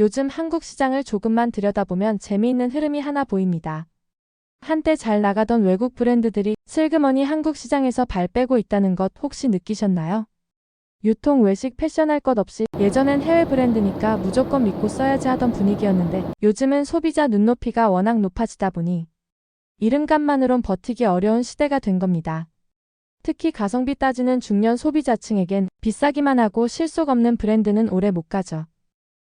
요즘 한국 시장을 조금만 들여다보면 재미있는 흐름이 하나 보입니다. 한때 잘 나가던 외국 브랜드들이 슬그머니 한국 시장에서 발 빼고 있다는 것 혹시 느끼셨나요? 유통, 외식, 패션 할 것 없이 예전엔 해외 브랜드니까 무조건 믿고 써야지 하던 분위기였는데 요즘은 소비자 눈높이가 워낙 높아지다 보니 이름값만으론 버티기 어려운 시대가 된 겁니다. 특히 가성비 따지는 중년 소비자층에겐 비싸기만 하고 실속 없는 브랜드는 오래 못 가죠.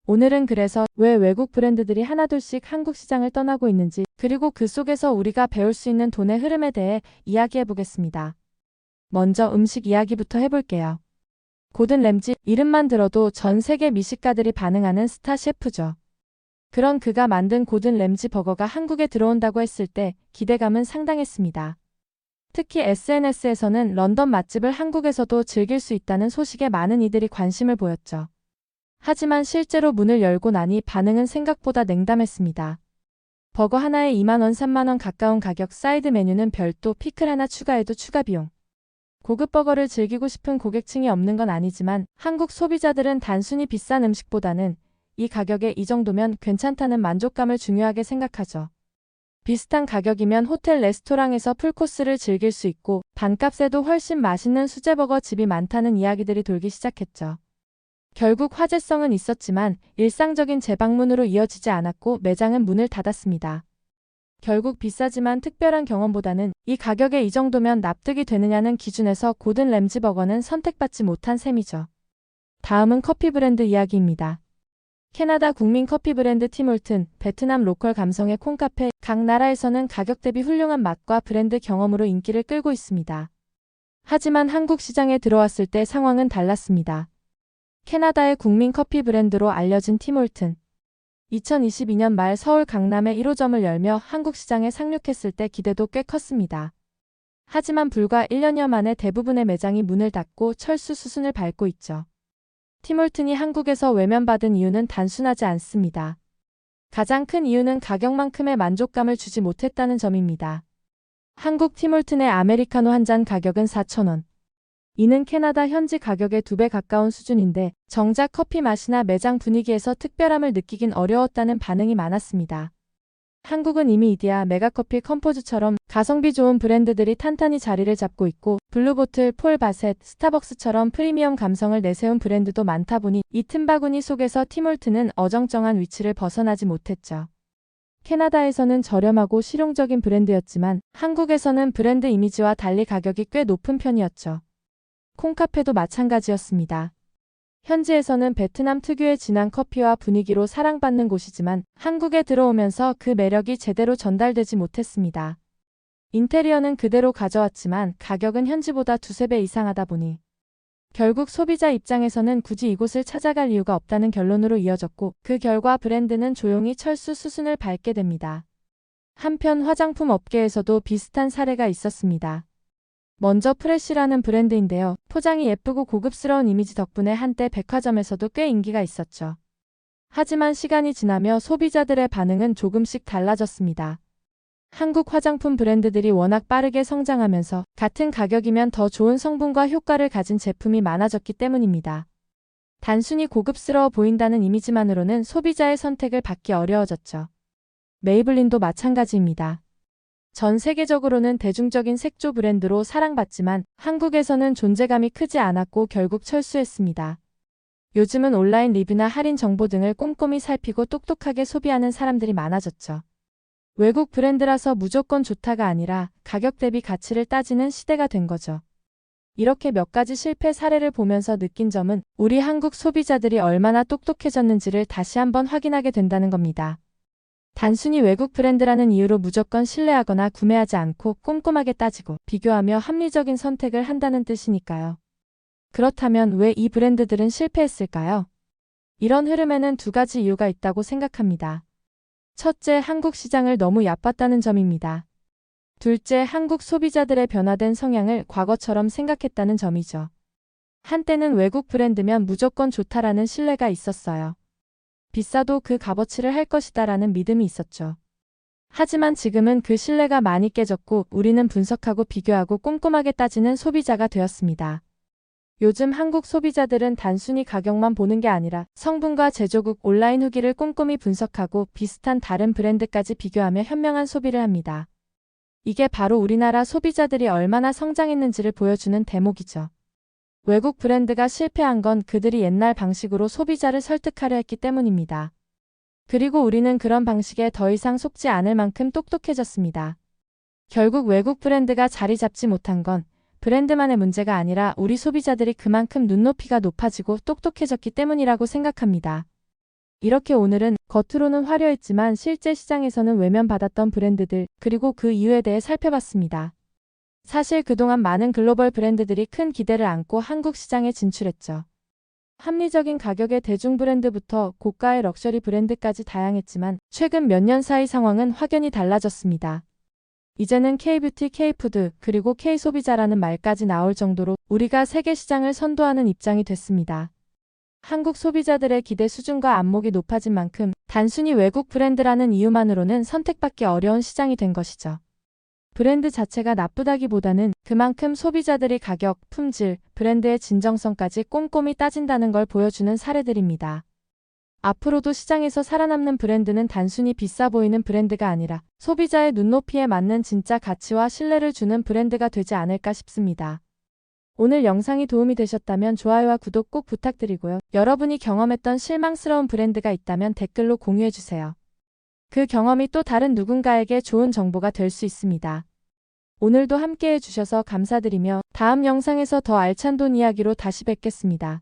오늘은 그래서 왜 외국 브랜드들이 하나둘씩 한국 시장을 떠나고 있는지 그리고 그 속에서 우리가 배울 수 있는 돈의 흐름에 대해 이야기해 보겠습니다. 먼저 음식 이야기부터 해볼게요. 고든 램지 이름만 들어도 전 세계 미식가들이 반응하는 스타 셰프죠. 그런 그가 만든 고든 램지 버거가 한국에 들어온다고 했을 때 기대감은 상당했습니다. 특히 SNS에서는 런던 맛집을 한국에서도 즐길 수 있다는 소식에 많은 이들이 관심을 보였죠. 하지만 실제로 문을 열고 나니 반응은 생각보다 냉담했습니다. 버거 하나에 2만원, 3만원 가까운 가격 사이드 메뉴는 별도 피클 하나 추가해도 추가 비용. 고급 버거를 즐기고 싶은 고객층이 없는 건 아니지만 한국 소비자들은 단순히 비싼 음식보다는 이 가격에 이 정도면 괜찮다는 만족감을 중요하게 생각하죠. 비슷한 가격이면 호텔 레스토랑에서 풀코스를 즐길 수 있고 반값에도 훨씬 맛있는 수제버거 집이 많다는 이야기들이 돌기 시작했죠. 결국 화제성은 있었지만 일상적인 재방문으로 이어지지 않았고 매장은 문을 닫았습니다. 결국 비싸지만 특별한 경험보다는 이 가격에 이 정도면 납득이 되느냐는 기준에서 고든 램지 버거는 선택받지 못한 셈이죠. 다음은 커피 브랜드 이야기입니다. 캐나다 국민 커피 브랜드 티몰튼, 베트남 로컬 감성의 콩카페, 각 나라에서는 가격 대비 훌륭한 맛과 브랜드 경험으로 인기를 끌고 있습니다. 하지만 한국 시장에 들어왔을 때 상황은 달랐습니다. 캐나다의 국민 커피 브랜드로 알려진 티몰튼. 2022년 말 서울 강남에 1호점을 열며 한국 시장에 상륙했을 때 기대도 꽤 컸습니다. 하지만 불과 1년여 만에 대부분의 매장이 문을 닫고 철수 수순을 밟고 있죠. 티몰튼이 한국에서 외면받은 이유는 단순하지 않습니다. 가장 큰 이유는 가격만큼의 만족감을 주지 못했다는 점입니다. 한국 티몰튼의 아메리카노 한 잔 가격은 4,000원. 이는 캐나다 현지 가격의 두 배 가까운 수준인데 정작 커피 맛이나 매장 분위기에서 특별함을 느끼긴 어려웠다는 반응이 많았습니다. 한국은 이미 이디야, 메가커피, 컴포즈처럼 가성비 좋은 브랜드들이 탄탄히 자리를 잡고 있고 블루보틀, 폴바셋, 스타벅스처럼 프리미엄 감성을 내세운 브랜드도 많다 보니 이 틈바구니 속에서 티몰트는 어정쩡한 위치를 벗어나지 못했죠. 캐나다에서는 저렴하고 실용적인 브랜드였지만 한국에서는 브랜드 이미지와 달리 가격이 꽤 높은 편이었죠. 콩카페도 마찬가지였습니다. 현지에서는 베트남 특유의 진한 커피와 분위기로 사랑받는 곳이지만 한국에 들어오면서 그 매력이 제대로 전달되지 못했습니다. 인테리어는 그대로 가져왔지만 가격은 현지보다 두세 배 이상하다 보니 결국 소비자 입장에서는 굳이 이곳을 찾아갈 이유가 없다는 결론으로 이어졌고 그 결과 브랜드는 조용히 철수 수순을 밟게 됩니다. 한편 화장품 업계에서도 비슷한 사례가 있었습니다. 먼저 프레쉬라는 브랜드인데요. 포장이 예쁘고 고급스러운 이미지 덕분에 한때 백화점에서도 꽤 인기가 있었죠. 하지만 시간이 지나며 소비자들의 반응은 조금씩 달라졌습니다. 한국 화장품 브랜드들이 워낙 빠르게 성장하면서 같은 가격이면 더 좋은 성분과 효과를 가진 제품이 많아졌기 때문입니다. 단순히 고급스러워 보인다는 이미지만으로는 소비자의 선택을 받기 어려워졌죠. 메이블린도 마찬가지입니다. 전 세계적으로는 대중적인 색조 브랜드로 사랑받지만 한국에서는 존재감이 크지 않았고 결국 철수했습니다. 요즘은 온라인 리뷰나 할인 정보 등을 꼼꼼히 살피고 똑똑하게 소비하는 사람들이 많아졌죠. 외국 브랜드라서 무조건 좋다가 아니라 가격 대비 가치를 따지는 시대가 된 거죠. 이렇게 몇 가지 실패 사례를 보면서 느낀 점은 우리 한국 소비자들이 얼마나 똑똑해졌는지를 다시 한번 확인하게 된다는 겁니다. 단순히 외국 브랜드라는 이유로 무조건 신뢰하거나 구매하지 않고 꼼꼼하게 따지고 비교하며 합리적인 선택을 한다는 뜻이니까요. 그렇다면 왜 이 브랜드들은 실패했을까요? 이런 흐름에는 두 가지 이유가 있다고 생각합니다. 첫째, 한국 시장을 너무 얕봤다는 점입니다. 둘째, 한국 소비자들의 변화된 성향을 과거처럼 생각했다는 점이죠. 한때는 외국 브랜드면 무조건 좋다라는 신뢰가 있었어요. 비싸도 그 값어치를 할 것이다라는 믿음이 있었죠. 하지만 지금은 그 신뢰가 많이 깨졌고 우리는 분석하고 비교하고 꼼꼼하게 따지는 소비자가 되었습니다. 요즘 한국 소비자들은 단순히 가격만 보는 게 아니라 성분과 제조국 온라인 후기를 꼼꼼히 분석하고 비슷한 다른 브랜드까지 비교하며 현명한 소비를 합니다. 이게 바로 우리나라 소비자들이 얼마나 성장했는지를 보여주는 대목이죠. 외국 브랜드가 실패한 건 그들이 옛날 방식으로 소비자를 설득하려 했기 때문입니다. 그리고 우리는 그런 방식에 더 이상 속지 않을 만큼 똑똑해졌습니다. 결국 외국 브랜드가 자리 잡지 못한 건 브랜드만의 문제가 아니라 우리 소비자들이 그만큼 눈높이가 높아지고 똑똑해졌기 때문이라고 생각합니다. 이렇게 오늘은 겉으로는 화려했지만 실제 시장에서는 외면받았던 브랜드들, 그리고 그 이유에 대해 살펴봤습니다. 사실 그동안 많은 글로벌 브랜드들이 큰 기대를 안고 한국 시장에 진출했죠. 합리적인 가격의 대중 브랜드부터 고가의 럭셔리 브랜드까지 다양했지만 최근 몇 년 사이 상황은 확연히 달라졌습니다. 이제는 K뷰티, K푸드, 그리고 K소비자라는 말까지 나올 정도로 우리가 세계 시장을 선도하는 입장이 됐습니다. 한국 소비자들의 기대 수준과 안목이 높아진 만큼 단순히 외국 브랜드라는 이유만으로는 선택받기 어려운 시장이 된 것이죠. 브랜드 자체가 나쁘다기보다는 그만큼 소비자들이 가격, 품질, 브랜드의 진정성까지 꼼꼼히 따진다는 걸 보여주는 사례들입니다. 앞으로도 시장에서 살아남는 브랜드는 단순히 비싸 보이는 브랜드가 아니라 소비자의 눈높이에 맞는 진짜 가치와 신뢰를 주는 브랜드가 되지 않을까 싶습니다. 오늘 영상이 도움이 되셨다면 좋아요와 구독 꼭 부탁드리고요. 여러분이 경험했던 실망스러운 브랜드가 있다면 댓글로 공유해주세요. 그 경험이 또 다른 누군가에게 좋은 정보가 될 수 있습니다. 오늘도 함께 해 주셔서 감사드리며 다음 영상에서 더 알찬 돈 이야기로 다시 뵙겠습니다.